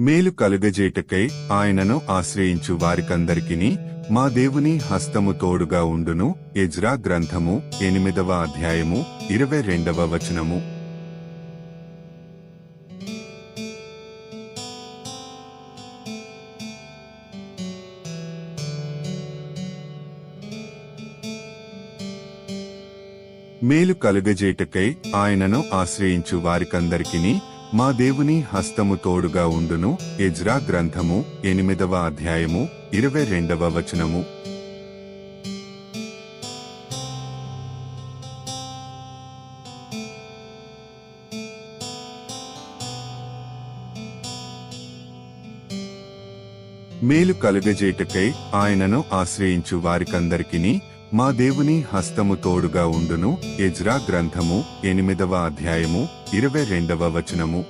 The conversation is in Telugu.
మేలు కలుగజేటకై ఆయనను ఆశ్రయించు వారికందరికిని మా దేవుని హస్తము తోడుగా ఉండును. ఎజ్రా గ్రంథము ఎనిమిదవ అధ్యాయము ఇరవై రెండవ వచనము. మేలు కలుగజేటకై ఆయనను ఆశ్రయించు వారికందరికిని మా దేవుని హస్తము తోడుగా ఉండును. ఎజ్రా గ్రంథము ఎనిమిదవ అధ్యాయము ఇరవై రెండవ వచనము. మేలు కలుగజేటకై ఆయనను ఆశ్రయించు వారికందరికిని మా దేవుని హస్తము తోడుగా ఉండును. ఎజ్రా గ్రంథము ఎనిమిదవ అధ్యాయము ఇరవై రెండవ వచనము.